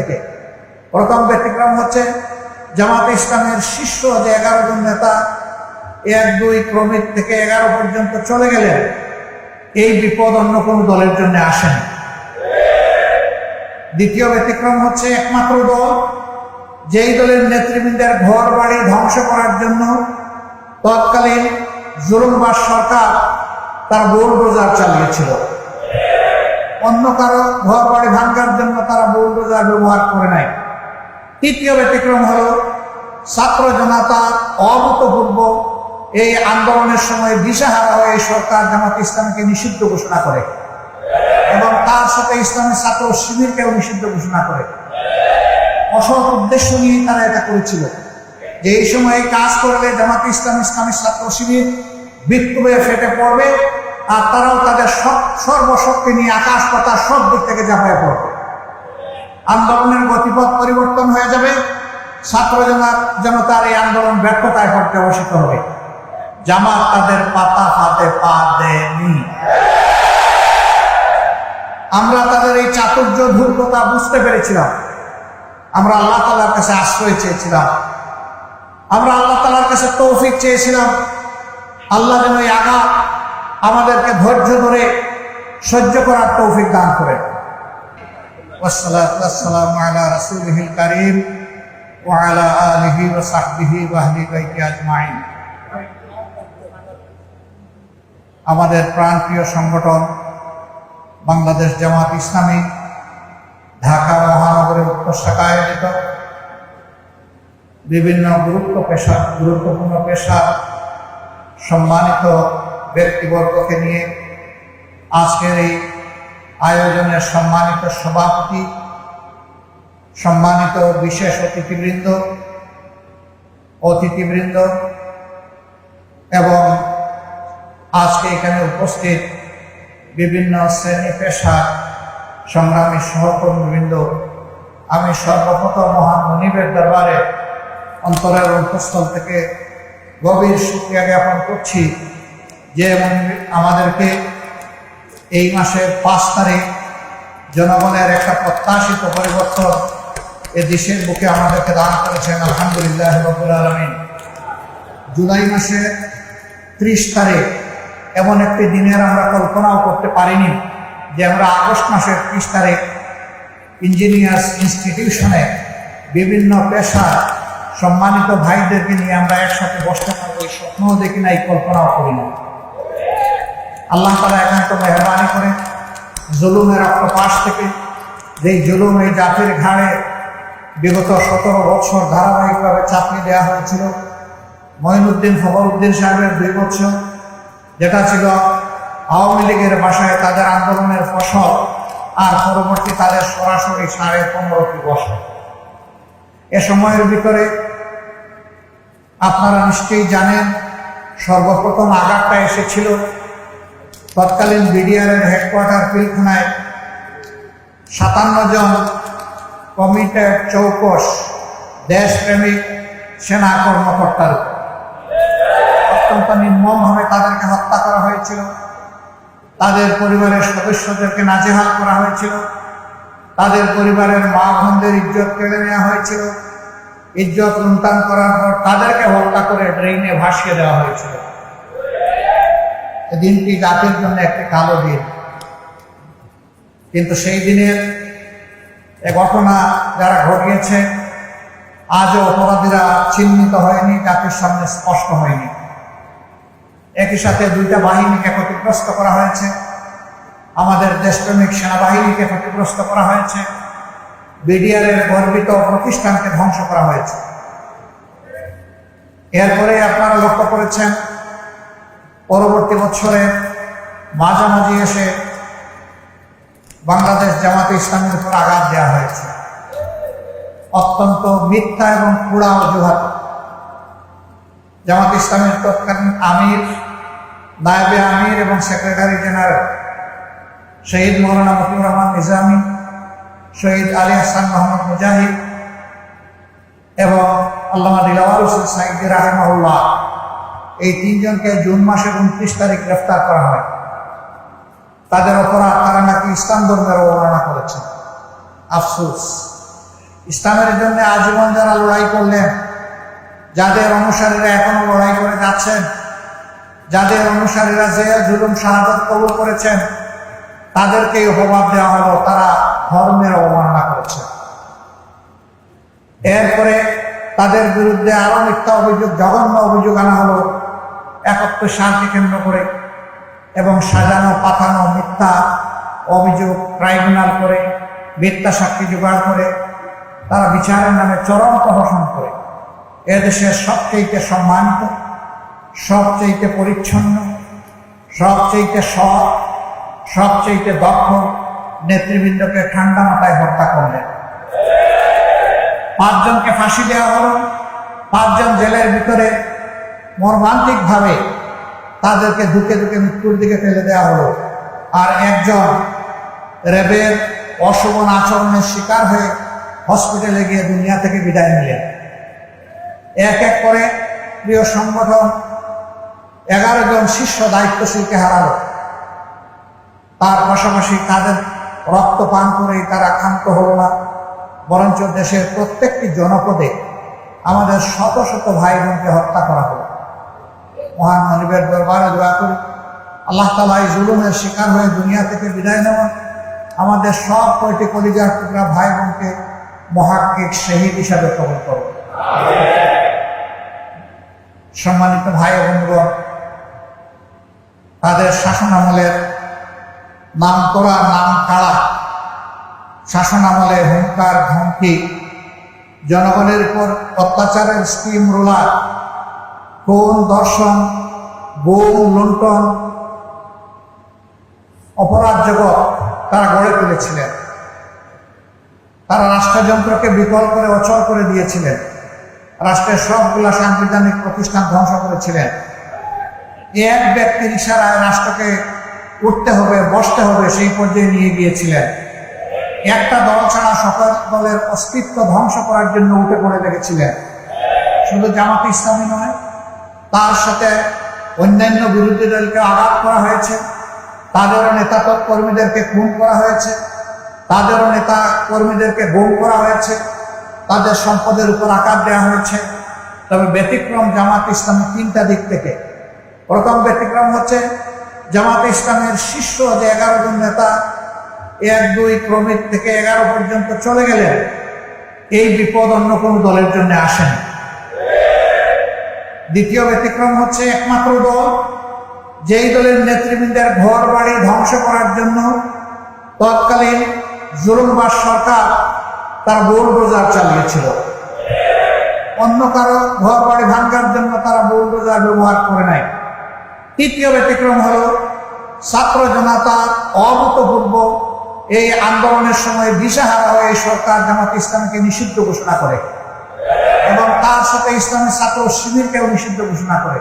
থেকে। প্রথম ব্যতিক্রম হচ্ছে জামাত ইসলামের শীর্ষ যে এগারো জন নেতা, এক, দুই ক্রমিক থেকে এগারো পর্যন্ত চলে গেলেন। এই বিপদ অন্য কোনো দলের জন্য আসেনি। দ্বিতীয় ব্যতিক্রম হচ্ছে একমাত্র দল, যেই দলের নেতৃবৃন্দের ঘর বাড়ি ধ্বংস করার জন্য তৎকালীন জুলুমবাস সরকার তার বোলডোজার চালিয়েছিল। অন্য কারও ঘর বাড়ি ভাঙ্গার জন্য তারা বোলডোজার ব্যবহার করে নাই। তৃতীয় ব্যতিক্রম হল ছাত্র জনতা অভূতপূর্ব এই আন্দোলনের সময় দিশাহারা হয়ে সরকার জামাত ইসলামকে নিষিদ্ধ ঘোষণা করে এবং তার সাথে ইসলামের ছাত্র শিবিরকেও নিষিদ্ধ ঘোষণা করে। অসৎ উদ্দেশ্য নিয়ে তারা এটা করেছিল। যে এই সময় কাজ করলে জামাত ইসলাম ইসলামের ছাত্র শিবির বিক্ষোভে ফেটে পড়বে। আর তারাও তাদের সর্বশক্তি নিয়ে আকাশ পাতার সব দিক থেকে ঝাঁপায় পড়বে আন্দোলনের গতিপথ পরিবর্তন হয়ে যাবে। ছাত্র জনতার এই আন্দোলন ব্যর্থতায় পর্যবসিত হবে। জামাত তাদের পাতা ফাতে পা দেয়নি। আমরা তাদের এই চাতুর্য ধূর্ততা বুঝতে পেরেছিলাম। আমরা আল্লাহ তালার কাছে আশ্রয় চেয়েছিলাম। আমরা আল্লাহ তালার কাছে তৌফিক চেয়েছিলাম। আল্লাহ যেন এই আঘাত আমাদেরকে ধৈর্য ধরে সহ্য করার তৌফিক দান করেন والصلاة والسلام على رسوله الكريم وعلى آله وصحبه وأهل بيته أجمعين আমাদের প্রাণপ্রিয় সংগঠন বাংলাদেশ জামাত ইসলামী ঢাকা মহানগরের উত্তর শাখা আয়োজিত বিভিন্ন গুরুত্ব পেশা গুরুত্বপূর্ণ পেশা সম্মানিত ব্যক্তিবর্গকে নিয়ে আজকের এই আয়োজনের সম্মানিত সভাপতি, সম্মানিত বিশেষ অতিথিবৃন্দ অতিথিবৃন্দ এবং আজকে এখানে উপস্থিত বিভিন্ন শ্রেণি পেশা সংগ্রামী সহকর্মীবৃন্দ, আমি সর্বপ্রথম মহান মনিবের দরবারে অন্তরের অন্তঃস্থল থেকে গভীর শুক্রিয়া জ্ঞাপন করছি। যে আমাদেরকে এই মাসের পাঁচ তারিখ জনগণের একটা প্রত্যাশিত পরিবর্তন এ দেশের বুকে আমাদেরকে দান করেছেন, আলহামদুলিল্লাহ রবুল আলমিন। জুলাই মাসে ত্রিশ তারিখ এমন একটি দিনের আমরা কল্পনাও করতে পারিনি যে আমরা আগস্ট মাসের ত্রিশ তারিখ ইঞ্জিনিয়ার্স ইনস্টিটিউশনে বিভিন্ন পেশা সম্মানিত ভাইদেরকে নিয়ে আমরা একসাথে বসতে পারব, এই স্বপ্নও দেখি না এই কল্পনাও করি না আল্লাহ তালা একান্ত মেহরবানি করে। জুলুমের পাশ থেকে যেই জুলুম এই জাতির ঘাড়ে বিগত সতেরো বছর ধারাবাহিকভাবে চাপিয়ে দেওয়া হয়েছিল। মঈনুদ্দিন ফখরুদ্দিন সাহেবের দুই বছর যেটা ছিল আওয়ামী লীগের বাসায় তাদের আন্দোলনের ফসল আর পরবর্তী তাদের সরাসরি সাড়ে পনেরোটি বছর। এ সময়ের ভিতরে আপনারা নিশ্চয়ই জানেন, সর্বপ্রথম আঘাতটা এসেছিল তৎকালীন বিডিআরের হেডকোয়ার্টার পিলখানায় সাতান্ন জন কমিটেড চৌকস দেশপ্রেমিক সেনা কর্মকর্তার। অত্যন্ত নির্মমভাবে তাদেরকে হত্যা করা হয়েছিল। তাদের পরিবারের সদস্যদেরকে নাজেহাল করা হয়েছিল। তাদের পরিবারের মা বোনদের ইজ্জত কেড়ে নেওয়া হয়েছিল। ইজ্জত লুণ্ঠন করার পর তাদেরকে হত্যা করে ড্রেইনে ভাসিয়ে দেওয়া হয়েছিল। দিনটি জাতির জন্য একটি কালো দিন। কিন্তু সেই দিনের এ ঘটনা যারা ঘটিয়েছে। আজও অপরাধীরা চিহ্নিত হয়নি জাতির সামনে স্পষ্ট হয়নি। একই সাথে দুইটা বাহিনীকে ক্ষতিগ্রস্ত করা হয়েছে। আমাদের দেশপ্রেমিক সেনাবাহিনীকে ক্ষতিগ্রস্ত করা হয়েছে। বিডিআরের গর্বিত প্রতিষ্ঠানকে ধ্বংস করা হয়েছে। এরপরে আপনারা লক্ষ্য করেছেন পরবর্তী বছরে মাঝামাঝি এসে বাংলাদেশ জামাতে ইসলামের উপর আঘাত দেওয়া হয়েছে। অত্যন্ত মিথ্যা এবং পুরা অজুহাত। জামাত ইসলামের তৎকালীন আমির, নায়েবে আমির এবং সেক্রেটারি জেনারেল শহীদ মৌলানা মতিউর রহমান নিজামী, শহীদ আলী হাসান মোহাম্মদ মুজাহিদ এবং আল্লামা দিলাওয়ার হোসেন সাইদি রাহেমাউল্লাহ এই তিনজনকে জুন মাসের উনত্রিশ তারিখ গ্রেফতার করা হয়। তাদের অপরাধ তারা নাকি ইসলাম ধর্মের অবমাননা করেছে। আফসোস। ইসলামের জন্য আজীবন যারা লড়াই করলেন, যাদের অনুসারীরা এখনও লড়াই করে যাচ্ছেন, যাদের অনুসারীরা যে জুলুম, শাহাদত কবুল করেছেন, তাদেরকেই অপবাদ দেওয়া হলো, তারা ধর্মের অবমাননা করেছে। এরপরে তাদের বিরুদ্ধে আরও মিথ্যা অভিযোগ, জঘন্য অভিযোগ আনা হলো। একত্র শান্তি কেন্দ্র করে এবং সাজানো, পাঠানো, মিথ্যা অভিযোগ, ট্রাইব্যুনাল করে, মিথ্যা সাক্ষী জোগাড় করে, তারা বিচারের নামে চরম প্রহসন করে। এদেশের সবচেয়ে সম্মানিত সবচেয়ে পরিচ্ছন্ন সবচেয়ে সৎ সবচেয়ে দক্ষ নেতৃবৃন্দকে ঠান্ডা মাথায় হত্যা করলেন। পাঁচজনকে ফাঁসি দেওয়া হলো, পাঁচজন জেলের ভিতরে মর্মান্তিকভাবে তাদেরকে ধুকে ধুকে মৃত্যুর দিকে ফেলে দেওয়া হলো। আর একজন র্যাবের অশোভন আচরণের শিকার হয়ে হসপিটালে গিয়ে দুনিয়া থেকে বিদায় নিলেন। এক এক করে প্রিয় সংগঠন এগারো জন শীর্ষ দায়িত্বশীলকে হারালো। তার পাশাপাশি তাদের রক্ত পান করেই তারা ক্ষান্ত হল না। বরঞ্চ দেশের প্রত্যেকটি জনপদে আমাদের শত শত ভাই বোনকে হত্যা করা হলো। মহান মনিবের দরবারে দোয়া করি। আল্লাহ তালা এই জুলুমের শিকার হয়ে দুনিয়া থেকে বিদায় নেওয়া। আমাদের সব কয়টি কলিজার টুকরা ভাই বোনকে মহাকিক শহীদ হিসাবে কবল করো সম্মানিত ভাই বন্ধুগণ, তাদের শাসন আমলের নাম করা নাম কাড়া শাসন আমলে হুঙ্কার, ধমকি, জনগণের উপর অত্যাচারের স্কিম রোলার কোন দর্শন বোম লুণ্ঠন, অপরাধ জগৎ তারা গড়ে তুলেছিলেন। তারা রাষ্ট্রযন্ত্রকে বিকল করে অচল করে দিয়েছিলেন। রাষ্ট্রের সবগুলা সাংবিধানিক প্রতিষ্ঠান ধ্বংস করেছিলেন। এক ব্যক্তির ইশারায় রাষ্ট্রকে উঠতে হবে, বসতে হবে সেই পর্যায়ে নিয়ে গিয়েছিলেন। একটা দল ছাড়া সকল দলের অস্তিত্ব ধ্বংস করার জন্য উঠে পড়ে লেগেছিলেন শুধু জামাত ইসলামী নয় তার সাথে অন্যান্য বিরোধী দলকে আঘাত করা হয়েছে। তাদেরও নেতা কর্মীদেরকে খুন করা হয়েছে। তাদেরও নেতা কর্মীদেরকে গুম করা হয়েছে। তাদের সম্পদের উপর আকার দেওয়া হয়েছে। তবে ব্যতিক্রম জামাত ইসলামের তিনটা দিক থেকে। প্রথম ব্যতিক্রম হচ্ছে, জামাত ইসলামের শীর্ষ যে এগারো জন নেতা, এক, দুই ক্রমিক থেকে এগারো পর্যন্ত চলে গেলেন এই বিপদ অন্য কোনো দলের জন্য আসেনি। দ্বিতীয় ব্যতিক্রম হচ্ছে একমাত্র দল, যেই দলের নেতৃবৃন্দের ঘর বাড়ি ধ্বংস করার জন্য তৎকালীন জুলুমবাস সরকার তার বোলডোজার চালিয়েছিল। অন্য কারও ঘর বাড়ি ভাঙ্গার জন্য তারা বোলডোজার ব্যবহার করে নাই। তৃতীয় ব্যতিক্রম হল ছাত্র জনতার অভূতপূর্ব এই আন্দোলনের সময় দিশাহারা হয়ে সরকার জামাত ইসলামকে নিষিদ্ধ ঘোষণা করে। তার সাথে ইসলামী ছাত্র শিবিরকেও নিষিদ্ধ ঘোষণা করে।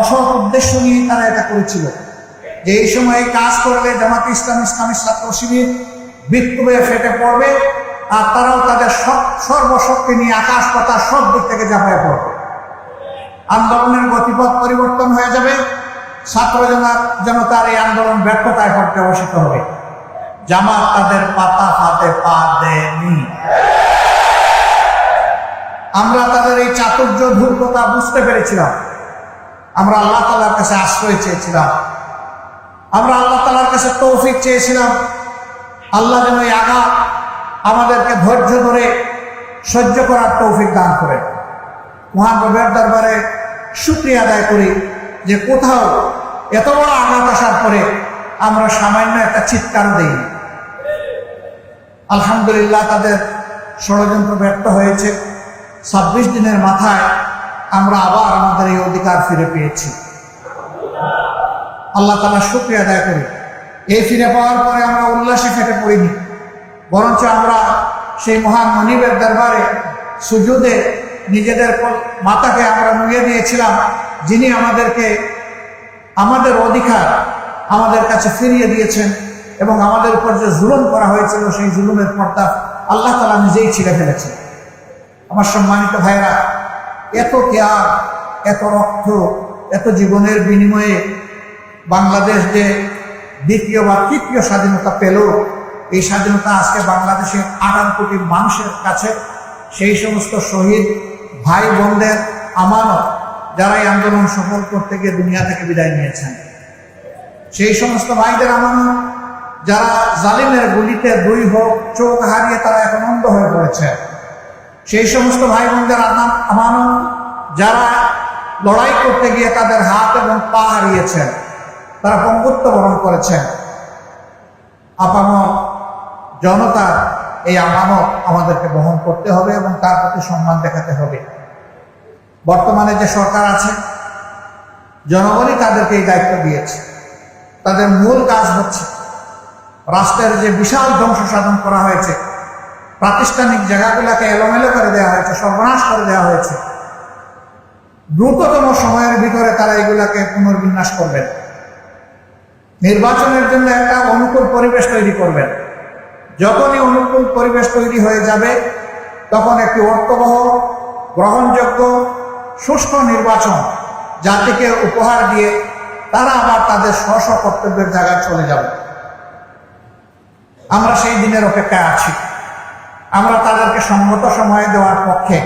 অসৎ উদ্দেশ্য নিয়ে তারা এটা করেছিল। যে এই সময় কাজ করলে জামাত ইসলাম ইসলামী ছাত্র শিবির বিক্ষোভে ফেটে পড়বে, আর তারাও তাদের সর্বশক্তি নিয়ে আকাশ পাতার সব দিক থেকে ঝাঁপায় পড়বে। আন্দোলনের গতিপথ পরিবর্তন হয়ে যাবে। ছাত্র জনতার এই আন্দোলন ব্যর্থতায় পর্যবসিত হবে। জামাত তাদের পাতা পাতে পা দেয়নি। আমরা তাদের এই চাতুর্য ধূর্ততা বুঝতে পেরেছিলাম। আমরা আল্লাহ তালার কাছে আশ্রয় চেয়েছিলাম। আমরা আল্লাহ তালার কাছে তৌফিক চেয়েছিলাম। আল্লাহ যেন এই আঘাত আমাদেরকে ধৈর্য ধরে সহ্য করার তৌফিক দান করেন। মহান রবের দরবারে সুক্রিয়া আদায় করি যে কোথাও এত বড় আঘাত আসার পরে আমরা সামান্য একটা চিৎকার দিই। আলহামদুলিল্লাহ তাদের ষড়যন্ত্র ব্যর্থ হয়েছে। ছাব্বিশ দিনের মাথায় আমরা আবার আমাদের এই অধিকার ফিরে পেয়েছি। আল্লাহ তালা শুক্রিয়া আদায় করি। এই ফিরে পাওয়ার পরে আমরা উল্লাসে ফেটে পড়িনি। বরঞ্চ আমরা সেই মহান মনিবের দরবারে সুযোগে নিজেদের মাতাকে আমরা নুয়ে দিয়েছিলাম, যিনি আমাদেরকে আমাদের অধিকার আমাদের কাছে ফিরিয়ে দিয়েছেন এবং আমাদের উপর যে জুলুম করা হয়েছিল, সেই জুলুমের পর্দা আল্লাহ তালা নিজেই ছিঁড়ে ফেলেছেন। আমার সম্মানিত ভাইরা এত ত্যাগ এত রক্ত, এত জীবনের বিনিময়ে বাংলাদেশ যে দ্বিতীয় বা তৃতীয় স্বাধীনতা পেল, এই স্বাধীনতা আজকে বাংলাদেশের আঠারো কোটি মানুষের কাছে, সেই সমস্ত শহীদ ভাই বোনদের আমানত যারা এই আন্দোলন সফল করতে গিয়ে দুনিয়া থেকে বিদায় নিয়েছেন। সেই সমস্ত ভাইদের আমানত যারা জালিমের গুলিতে দুই হোক, চোখ হারিয়ে তারা এখন অন্ধ হয়ে পড়েছে। সেই সমস্ত ভাই বোনদের আমানত যারা লড়াই করতে গিয়ে তাদের হাত এবং পা হারিয়েছেন, তারা পঙ্গুত্ব বরণ করেছেন। আপামর জনতার এই আমানত আমাদেরকে বহন করতে হবে এবং তার প্রতি সম্মান দেখাতে হবে। বর্তমানে যে সরকার আছে, জনগণই তাদেরকে এই দায়িত্ব দিয়েছে। তাদের মূল কাজ হচ্ছে, রাষ্ট্রের যে বিশাল ধ্বংস সাধন করা হয়েছে প্রাতিষ্ঠানিক জায়গাগুলোকে এলোমেলো করে দেওয়া হয়েছে, সর্বনাশ করে দেওয়া হয়েছে। দ্রুততম সময়ের ভিতরে তারা এগুলাকে পুনর্বিন্যাস করবেন। নির্বাচনের জন্য একটা অনুকূল পরিবেশ তৈরি করবেন। যখনই অনুকূল পরিবেশ তৈরি হয়ে যাবে, তখন একটি অর্থবহ গ্রহণযোগ্য, সুষ্ঠু নির্বাচন জাতিকে উপহার দিয়ে তারা আবার তাদের স্ব কর্তব্যের জায়গায় চলে যাবে। আমরা সেই দিনের অপেক্ষায় আছি। আমরা তাদেরকে সম্মত সময় দেওয়ার পক্ষে।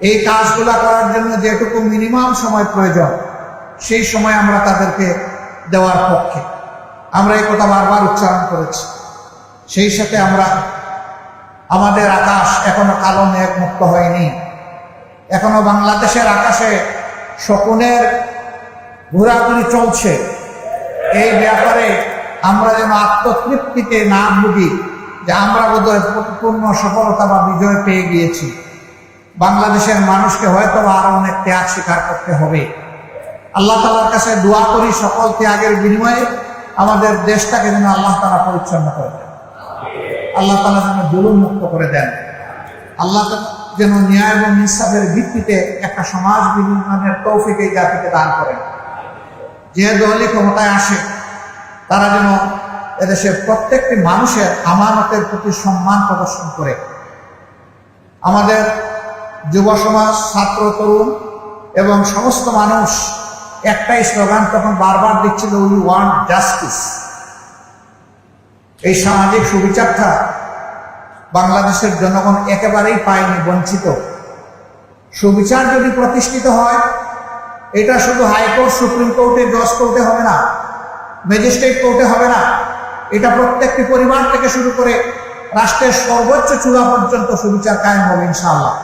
এই কাজগুলা করার জন্য যেটুকু মিনিমাম সময় প্রয়োজন, সেই সময় আমরা তাদেরকে দেওয়ার পক্ষে। আমরা এই কথা বারবার উচ্চারণ করেছি। সেই সাথে আমরা, আমাদের আকাশ এখনও কালো মেঘ মুক্ত হয়নি। এখনও বাংলাদেশের আকাশে শকুনের ঘোরাঘুরি চলছে। এই ব্যাপারে আমরা যেন আত্মতৃপ্তিতে না ভুগি। যে আমরা বোধহয় পূর্ণ সফলতা বা বিজয় পেয়ে গিয়েছি। বাংলাদেশের মানুষকে হয়তো আরও অনেক ত্যাগ স্বীকার করতে হবে। আল্লাহ তালার কাছে দোয়া করি সকল ত্যাগের বিনিময়ে আমাদের দেশটাকে যেন আল্লাহ তালা পরিচ্ছন্ন করে দেন। আল্লাহ তালা যেন জুলুম মুক্ত করে দেন। আল্লাহ যেন ন্যায় এবং ইনসাফের ভিত্তিতে একটা সমাজ বিনির্মাণের তৌফিক এই জাতিকে দান করেন। যে দলই ক্ষমতায় আসে, তারা যেন এদেশের প্রত্যেকটি মানুষের আমানতের প্রতি সম্মান প্রদর্শন করে। আমাদের যুব সমাজ, ছাত্র, তরুণ এবং সমস্ত মানুষ একটাই স্লোগান তখন বারবার দিচ্ছিল উই ওয়ান্ট জাস্টিস এই সামাজিক সুবিচারটা বাংলাদেশের জনগণ একেবারেই পায়নি, বঞ্চিত। সুবিচার যদি প্রতিষ্ঠিত হয়, এটা শুধু হাইকোর্ট, সুপ্রিম কোর্টে জজ কোর্টে হবে না, ম্যাজিস্ট্রেট কোর্টে হবে না এটা প্রত্যেকটি পরিবার থেকে শুরু করে রাষ্ট্রের সর্বোচ্চ চূড়া পর্যন্ত সুবিচার কায়েম হবে ইনশাআল্লাহ।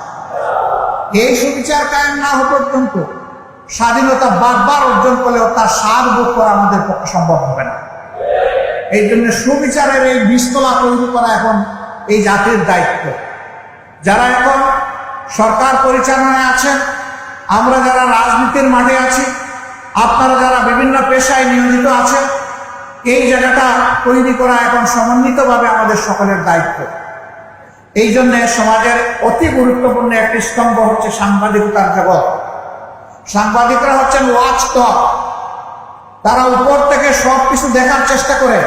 এই সুবিচার কায়েম না হওয়া পর্যন্ত স্বাধীনতা বারবার অর্জন করলেও তার সার ভোগ করা আমাদের পক্ষে সম্ভব হবে না। এই জন্য সুবিচারের এই বিস্তলা তৈরি করা এখন এই জাতির দায়িত্ব। যারা এখন সরকার পরিচালনায় আছেন, আমরা যারা রাজনীতির মাঠে আছি, আপনারা যারা বিভিন্ন পেশায় নিয়োজিত আছেন এই জায়গাটা তৈরি করা এখন সমন্বিতভাবে আমাদের সকলের দায়িত্ব। এই জন্য সমাজের অতি গুরুত্বপূর্ণ একটি স্তম্ভ হচ্ছে সাংবাদিকতার জগৎ। সাংবাদিকরা হচ্ছেন ওয়াচ টক তারা উপর থেকে সব কিছু দেখার চেষ্টা করে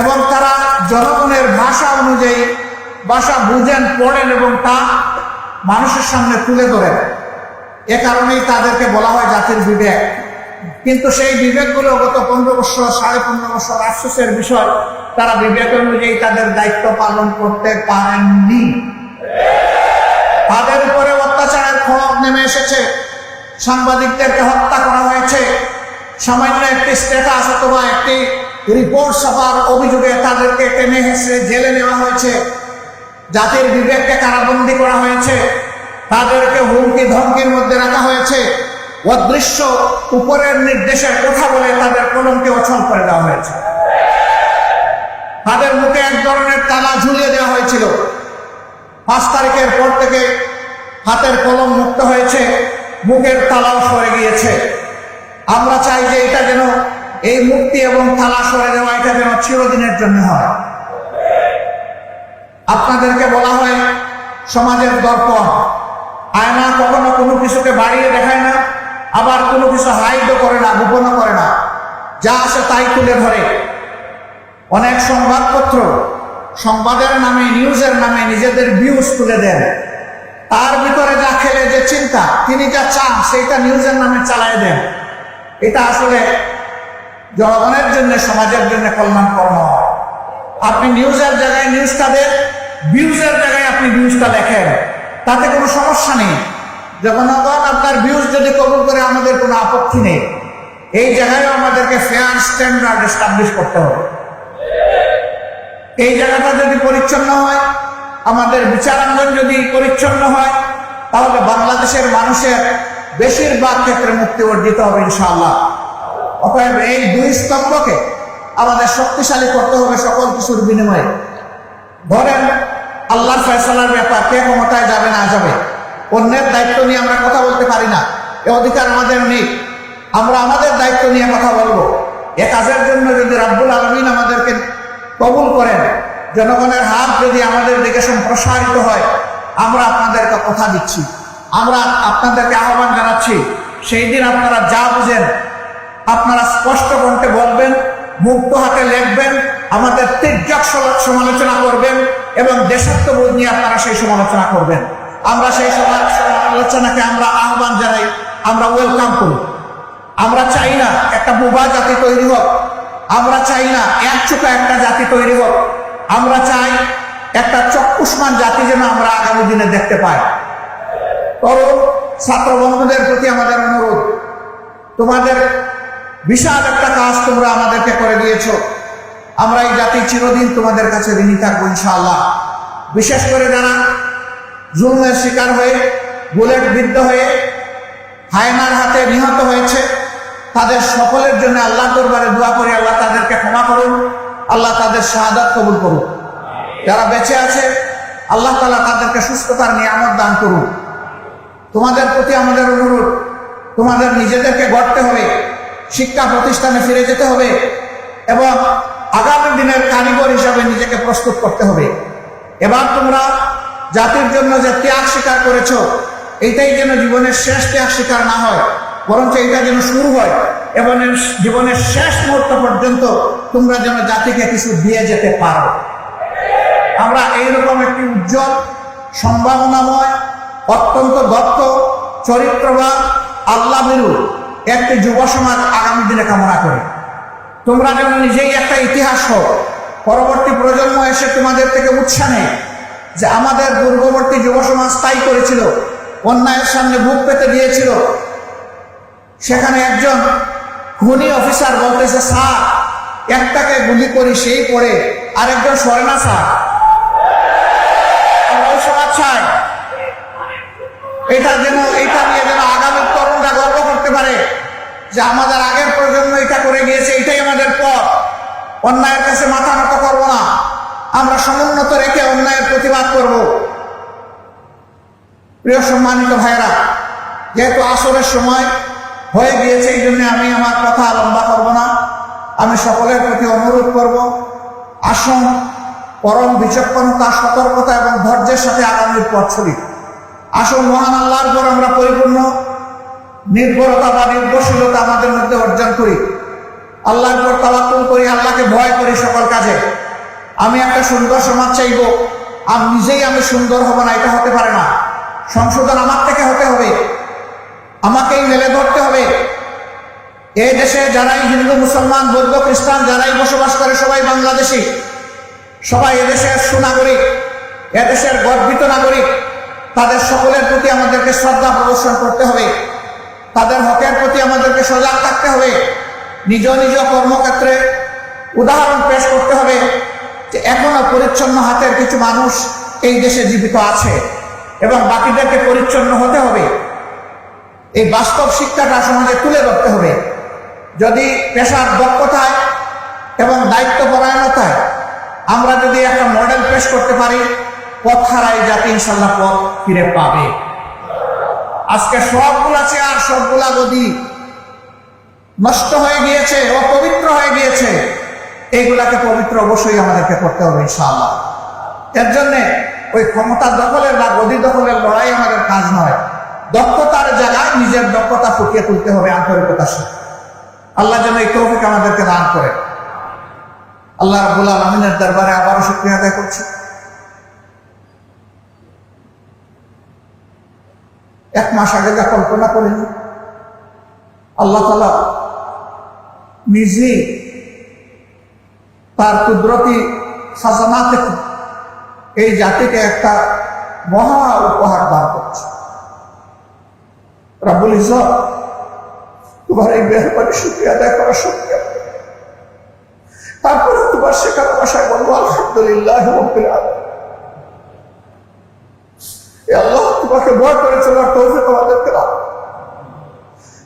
এবং তারা জনগণের ভাষা অনুযায়ী ভাষা বুঝেন, পড়েন এবং তা মানুষের সামনে তুলে ধরেন। এ কারণেই তাদেরকে বলা হয় জাতির বিবেক। কিন্তু সেই বিবেকগুলো গত পনেরো বছর, সাড়ে পনেরো বছর আফসোসের বিষয়, তারা বিবেক অনুযায়ী তাদের দায়িত্ব পালন করতে পারেননি। তাদের উপরে অত্যাচারের খবর নেমে এসেছে। সাংবাদিকদেরকে হত্যা করা হয়েছে। সামান্য একটি স্ট্যাটাস অথবা একটি রিপোর্ট ছাপার অভিযোগে তাদেরকে টেনে হেসে জেলে নেওয়া হয়েছে। জাতির বিবেককে কারাবন্দি করা হয়েছে। তাদেরকে হুমকি ধমকির মধ্যে রাখা হয়েছে। অদৃশ্য উপরের নির্দেশের কথা বলে তাদের কলমকে অচল করে দেওয়া হয়েছে। তাদের মুখে এক ধরনের তালা ঝুলিয়ে দেওয়া হয়েছিল। পাঁচ তারিখের পর থেকে হাতের কলম মুক্ত হয়েছে, মুখের তালাও সরে গিয়েছে। আমরা চাই যে এটা যেন এই মুক্তি এবং তালা সরে দেওয়া এটা যেন চিরদিনের জন্য হয়। আপনাদেরকে বলা হয় সমাজের দর্পণ। আয়না কখনো কোনো কিছুকে বাড়িয়ে দেখায় না। আবার কোনো কিছু হাইডও করে না, গোপনও করে না। যা আসে তাই তুলে ধরে। অনেক সংবাদপত্র সংবাদের নামে, নিউজের নামে নিজেদের ভিউজ তুলে দেন। তার ভিতরে যা খেলে, যে চিন্তা, তিনি যা চান, সেইটা নিউজের নামে চালায় দেন। এটা আসলে জনগণের জন্য, সমাজের জন্য কল্যাণকর নয় আপনি নিউজের জায়গায় নিউজটা দেন ভিউজের জায়গায় আপনি ভিউজটা লেখেন তাতে কোনো সমস্যা নেই। জনগণ আপনার ভিউজ যদি কবুল করে আমাদের কোনো আপত্তি নেই, এই জায়গায় আমাদেরকে ফেয়ার স্ট্যান্ডার্ড এস্টাবলিশ করতে হবে। এই জায়গাটা যদি পরিচ্ছন্ন হয়, আমাদের বিচারাঙ্গন যদি পরিচ্ছন্ন হয়, তাহলে বাংলাদেশের মানুষের বেশিরভাগ ক্ষেত্রে মুক্তি অর্জিত হবে ইনশাআল্লাহ। অতএব এই দুই স্তম্ভকে আমাদের শক্তিশালী করতে হবে সকল কিছুর বিনিময়ে। ধরেন, আল্লাহর ফয়সালার ব্যাপার কে ক্ষমতায় যাবে না যাবে? অন্যের দায়িত্ব নিয়ে আমরা কথা বলতে পারি না। এ অধিকার আমাদের নেই। আমরা আমাদের দায়িত্ব নিয়ে কথা বলব। এ কাজের জন্য যদি রাব্বুল আলমিন আমাদেরকে কবুল করেন, জনগণের হাত যদি আমাদের দিকে সম্প্রসারিত হয়, আমরা আপনাদেরকে কথা দিচ্ছি। আমরা আপনাদেরকে আহ্বান জানাচ্ছি, সেই দিন আপনারা যা বুঝেন, আপনারা স্পষ্ট কণ্ঠে বলবেন, মুক্ত হাতে লিখবেন, আমাদের তীর্যক সমালোচনা করবেন এবং দেশাত্মবোধ নিয়ে আপনারা সেই সমালোচনা করবেন। আমরা সেই সমা- সমালোচনাকে আমরা আহ্বান জানাই, আমরা ওয়েলকাম করি। আমরা চাই না একটা বোবা জাতি তৈরি হোক। আমরা চাই না এক চোখা একটা জাতি তৈরি হোক। আমরা চাই একটা চক্ষুষ্মান জাতি যেন আমরা আগামী দিনে দেখতে পাই। তরুণ ছাত্র বন্ধুদের প্রতি আমাদের অনুরোধ, তোমাদের বিশাল একটা কাজ তোমরা আমাদেরকে করে দিয়েছ। আমরা এই জাতি চিরদিন তোমাদের কাছে ঋণী থাকব ইনশাআল্লাহ। বিশেষ করে যারা জুলমের শিকার হয়ে বুলেট বিদ্ধ হয়ে হায়নার হাতে নিহত হয়েছে। তাদের সকলের জন্য আল্লাহ দরবারে দোয়া করে আল্লাহ তাদেরকে ক্ষমা করুন, আল্লাহ তাদের শাহাদাত কবুল করুন যারা বেঁচে আছে, আল্লাহ তালা তাদেরকে সুস্থতার নিয়ামত দান করুন তোমাদের প্রতি আমাদের অনুরোধ, তোমাদের নিজেদেরকে গড়তে হবে, শিক্ষা প্রতিষ্ঠানে ফিরে যেতে হবে এবং আগামী দিনের কারিগর হিসাবে নিজেকে প্রস্তুত করতে হবে। এবার তোমরা জাতির জন্য যে ত্যাগ স্বীকার করেছ এইটাই যেন জীবনের শেষ ত্যাগ স্বীকার না হয়, বরঞ্চ এটা যেন শুরু হয়। এবং জীবনের শেষ মুহূর্ত পর্যন্ত তোমরা যেন জাতিকে কিছু দিয়ে যেতে পারো। আমরা এইরকম একটি উজ্জ্বল, সম্ভাবনাময়, অত্যন্ত দত্ত, চরিত্রবান আল্লাহ বিরু একটি যুব সমাজ আগামী দিনে কামনা করি। তোমরা যেন নিজেই একটা ইতিহাস হোক। পরবর্তী প্রজন্ম এসে তোমাদের থেকে উৎসাহ নেই যে আমাদের পূর্ববর্তী যুব সমাজ তাই করেছিল। অন্যায়ের সামনে বুক পেতে দিয়েছিল সেখানে একজন খুনি অফিসার বলতেছে, স্যার, একটাকে গুলি করি, সেই পড়ে আরেকজন সরে না স্যার। এটা যেন, এটা নিয়ে যেন আগামী তরুণরা গর্ব করতে পারে যে আমাদের আগের প্রজন্ম এটা করে গিয়েছে, এটাই আমাদের পথ। অন্যায়ের কাছে মাথা নত করব না। আমরা সমুন্নত রেখে অন্যায়ের প্রতিবাদ করব। প্রিয় সম্মানিত ভাইরা যেহেতু আসরের সময় হয়ে গিয়েছে, এই জন্য আমি আমার কথা লম্বা করব না। আমি সকলের প্রতি অনুরোধ করব, আসুন পরম বিচক্ষণতা, সতর্কতা এবং ধৈর্যের সাথে আগামীর পথ চলি। আসুন মহান আল্লাহর পর আমরা পরিপূর্ণ, নির্ভরতা বা নির্ভরশীলতা আমাদের মধ্যে অর্জন করি। আল্লাহর পর তাওয়াক্কুল করি, আল্লাহকে ভয় করি সকল কাজে। আমি একটা সুন্দর সমাজ চাইব আমি নিজেই আমি সুন্দর হব না, এটা হতে পারে না। সংশোধন আমার থেকে হতে হবে। আমাকেই মেলে ধরতে হবে। এই দেশে যারাই হিন্দু, মুসলমান, বৌদ্ধ, খ্রিস্টান, যারাই বসবাস করে, সবাই বাংলাদেশি। সবাই এদেশের সুনাগরিক এদেশের গর্বিত নাগরিক। তাদের সকলের প্রতি আমাদেরকে শ্রদ্ধা প্রদর্শন করতে হবে। তাদের হকের প্রতি আমাদেরকে সজাগ থাকতে হবে। নিজ নিজ কর্মক্ষেত্রে উদাহরণ পেশ করতে হবে যে এখনও পরিচ্ছন্ন হাতের কিছু মানুষ এই দেশে জীবিত আছে। এবং বাকিদেরকে পরিচ্ছন্ন হতে হবে। এই বাস্তব শিক্ষাটা সমাজে তুলে ধরতে হবে। যদি পেশার দক্ষতায় এবং দায়িত্ব পরায়ণতায় আমরা যদি একটা মডেল পেশ করতে পারি, পথ হারাই জাতি ইনশাল্লাহ পথ ফিরে পাবে। আজকে সবগুলা চেয়ার সবগুলা গদি নষ্ট হয়ে গিয়েছে, অপবিত্র হয়ে গিয়েছে, এইগুলাকে পবিত্র অবশ্যই আমাদেরকে করতে হবে ইনশাআল্লাহ। এর জন্যে ওই ক্ষমতা দখলের বা গদি দখলের লড়াই আমাদের কাজ নয়। দক্ষতার জায়গায় নিজের দক্ষতা ফুটিয়ে তুলতে হবে আন্তরিকতার সাথে। আল্লাহ যেন এই তৌফিক আমাদেরকে দান করে। আল্লাহ রাবুল আলমিনের দরবারে আবারও শুক্রিয়া আদায় করছি। এক মাস আগে যা কল্পনা করিনি, আল্লাহ তালা নিজেই তার কুদরতি সাজা না থেকে এই জাতিকে একটা মহা উপহার দান করছে। রাবুল ইজত তোমার এই মেহরবানি শুক্রিয়া আদায় করা আছে। তারপরে তোমার শেখানো ভাষায় বলব, আলহামদুলিল্লাহ আল্লাহ তোমাকে ভয় করে চলার তৌফিক আমাদেরকে দাও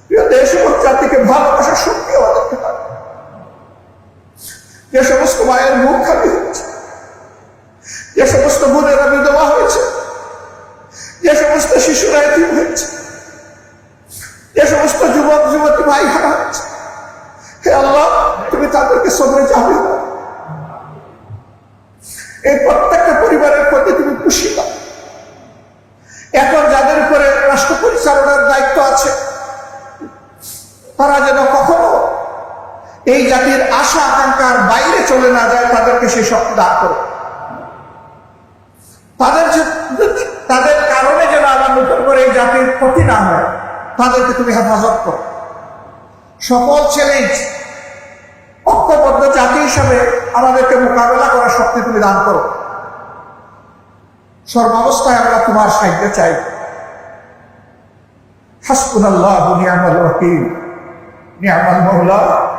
প্রিয় দেশ এবং জাতিকে ভালোবাসার শক্তি আমাদেরকে যে সমস্ত মায়ের মুখ খালি হচ্ছে। যে সমস্ত বোনেরা বিধবা হয়েছে, যে সমস্ত শিশুরা এতিম হয়েছে, যে সমস্ত যুবক, যুবতী ভাই হারা হচ্ছে হে আল্লাহ, তুমি তাদেরকে সবরে যাবে এই প্রত্যেকটা পরিবারের প্রতি তুমি খুশি দাও এখন যাদের উপরে রাষ্ট্র পরিচালনার দায়িত্ব আছে, তারা যেন কখনো এই জাতির আশা আকাঙ্ক্ষার বাইরে চলে না যায়, তাদেরকে সেই শক্তি দান করো তাদের তাদের কারণে যেন আবার নতুন করে এই জাতির ক্ষতি না হয়, তাদেরকে তুমি হেফাজত করো। সকল চ্যালেঞ্জ ঐক্যবদ্ধ জাতি হিসাবে আমাদেরকে মোকাবেলা করার শক্তি তুমি দান করো। সর্বাবস্থায় আমরা তোমার সাহায্য চাই। হাসপুনাল্লাহ নিয়ামাল ওয়াকিল, নিয়ামাল মৌলা।